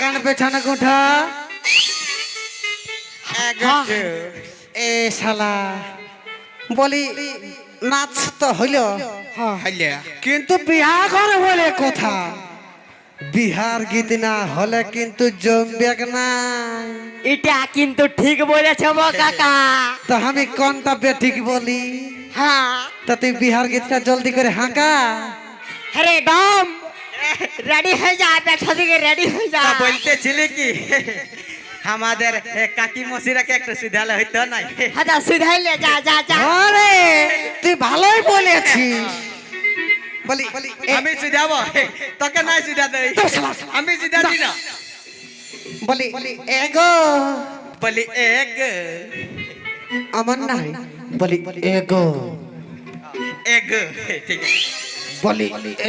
বাগান পেছনে গুঠা। এগারো এ শালা বলি নাচ তো হইল। হইলে। কিন্তু বিহার ঘরে বলে কথা। বিহার গীত না হলে কিন্তু জমবেক না। এটা কিন্তু ঠিক বলেছ কাকা। তো আমি কোনটা বেঠিক বলি। হ্যাঁ। তা তুই বিহার গীতটা জলদি করে হাঁকা। আরে দম রেডি হয়ে যা পেছা দিকে রেডি হয়ে যা। তা বলতেছিলি কি? আমাদের কাকি মসিরাকে একটু সুধালে হইতো নাই? হাজা সুধাইলে যা যা যা। আরে তুই ভালোই বলেছিস। বলি আমি সুধাবো তোকে নাই সুধা দেই আমি সুধা দিই না। বলি এগো। বলি এক আমার নাই। বলি এগো। এক ঠিক আছে। বলি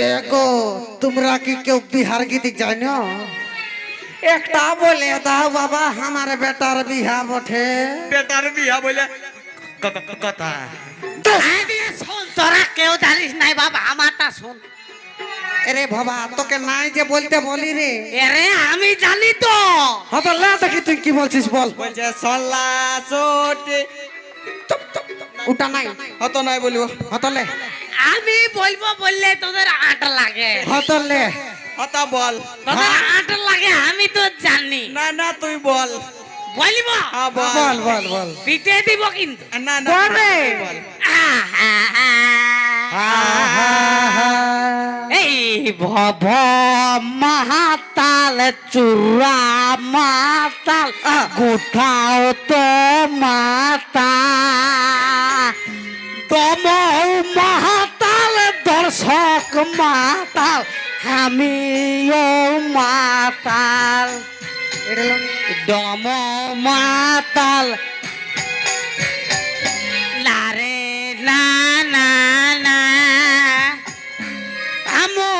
এগো তোমরা কি কেউ বিহার গীত জানো? একটা বলে দাও বাবা আমার বেটার বিহা বঠে বেটার বিহা বলে কথা। শোন তোরা কেউ জানিস নাই বাবা আমারটা শোন। এরে বাবা তোকে নাই যে বলতে বলি রে। আরে আমি জানি তো। হতো লা দেখি তুই কি বলছিস বল। বলছে সল্লা চোটে। ওটা নাই। হতো নাই বলব। হতলে। আমি বলব বললে তোদের আট লাগে। হতলে হতা বল। তোদের আট লাগে আমি তো জানি। না না তুই বল। বলব? হ্যাঁ বল। বল বল বল। পিটে দিব কিন্তু। না না বল রে। তুই বল। এই ভব মাহাতাল চূড়া মাতাল গোঠাও তো মাতা আমিও মাতাল দম মাতাল লারে না না না। আমো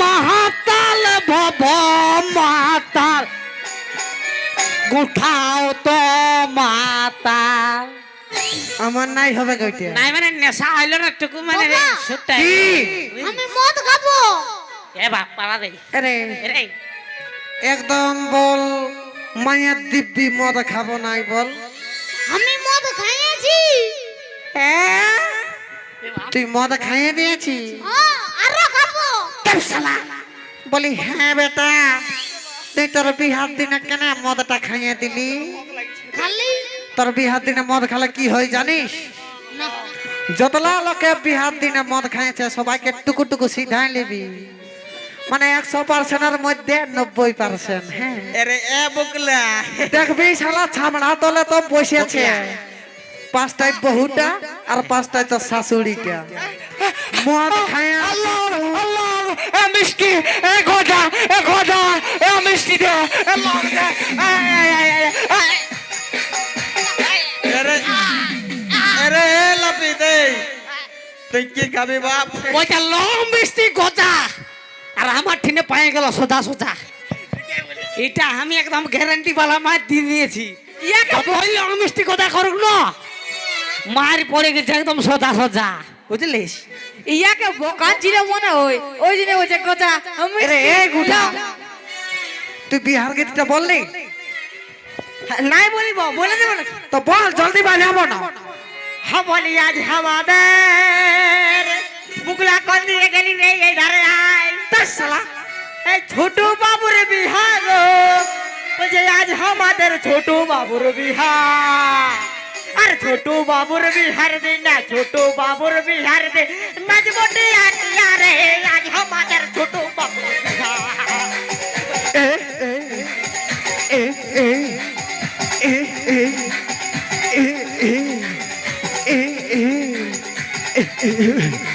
মাতাল ভব মাতাল। গুঠাও তো মাতাল। আমার নাই হবে গইতে নাই মানে নেশা হইল না টুকু মানে আমি মদ খাব। এ বাপ পালা দে। আরে রে একদম বল মায়ের দিব্যি মদ খাব নাই বল। আমি মদ খাইয়েছি। তুই মদ খাইয়ে দিয়েছি? হ্যাঁ, আরও খাব। বলি হ্যাঁ বেটা তুই তোর বিহার দিনে কেন মদটা খাইয়ে দিলি? খালি? তোর বিহার দিনে মদ খালে কি হয় জানিস? যতলা লোকে বিহার দিনে মদ খাইছে সবাইকে টুকু টুকু সিধাই নিবি। মানে একশো পার্সেন্টের মধ্যে নব্বই পার্সেন্ট হ্যাঁ। এরে এ বুকলা। দেখবি শালা ছামড়া তলে তো বসেছে। পাঁচটায় বহুটা আর পাঁচটায় তো শাশুড়িটা। মদ খায় এ মিষ্টি এ গজা এ গজা এ মিষ্টি দে এ লং দে। এরে এরে লাপি দে। তুই কি খাবি বাপ? ওইটা লং মিষ্টি গজা। আর আমার ঠিনে পায়ে গেল সোজা সোজা। এটা আমি একদম গ্যারান্টি বালা মার দিয়ে দিয়েছি। মিষ্টি গজা করুক না? মার পড়ে গেছে একদম সোজা সোজা। বুঝলিস? ইয়াকে বোকা ছিল মনে হয়। ওই জন্য ওই যে কথা গুটা তুই বিহার গীতটা বললি? নাই বলিব বলে দেবো না তো বল জলদি বাজাবো না। হ্যাঁ বলি আজ আমাদের বুকলা কল দিয়ে গেলি রে এই ধারে আয় তার শালা এই ছোট বাবুর বিহার বলছে আজ আমাদের ছোট বাবুর বিহার আর ছোট বাবুর বিহার দে না ছোট বাবুর বিহার দে নাচবটে আটিয়া রে আজ আমাদের ছোট বাবুর বিহার এ এ এ এ এ এ এ এ এ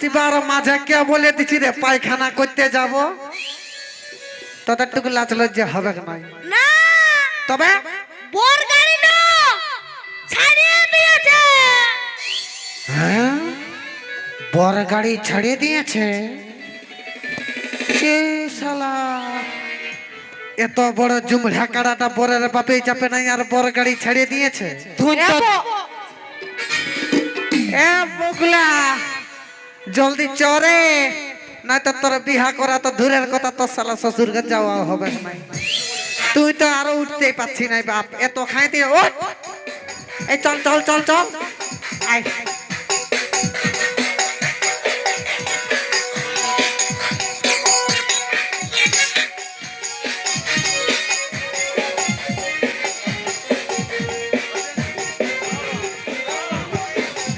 শালা মাঝে কে বলে দিছি রে পায়খানা করতে যাব? ততটুকু লাচ লজ্জা হবে নাই না! তবে? বর গাড়ি না ছাড়িয়ে দিয়েছে! হ্যাঁ? বর গাড়ি ছাড়িয়ে দিয়েছে? শালা। এত বড় জুমড়া কাড়াটা বরের বাপে চাপে নাই আর বর গাড়ি ছাড়িয়ে দিয়েছে। এ বগলা! জলদি চরে নয়তো তো তোর বিহা করা তো দূরের কথা, তোর সালা শ্বশুরকে যাওয়া হবে না তুই তো আরও উঠতে পারছি না, বাপ। এত খাইতে, ওঠ। এই চল চল চল চল। আয়।